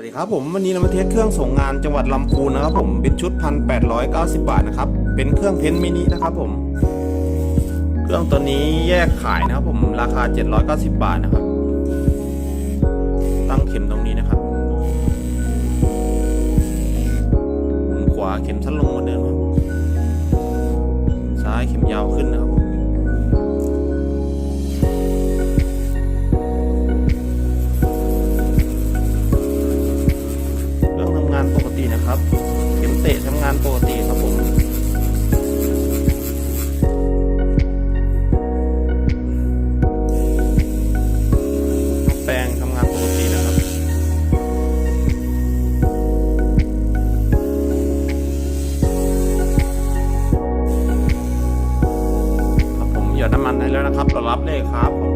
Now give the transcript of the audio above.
วัสดีครับผมวันนี้เรามาเทสเครื่องส่งงานจังหวัดลำพูนนะครับผมเป็นชุด 1,890 บาทนะครับเป็นเครื่องเพ้นท์มินินะครับผม เครื่องตัวนี้แยกขายนะครับผมราคา 790 บาทนะครับ ตั้งเข็มตรงนี้นะครับมุนขวาเข็มสั้นลงเหมือนเดิมครับซ้ายเข็มยาวขึ้นนะ นะครับ เข็มเตะทำงานปกติครับผมแปลงทำงานปกตินะครับ ครับผมหยอดน้ำมันให้แล้วนะครับเรารับเลขครับ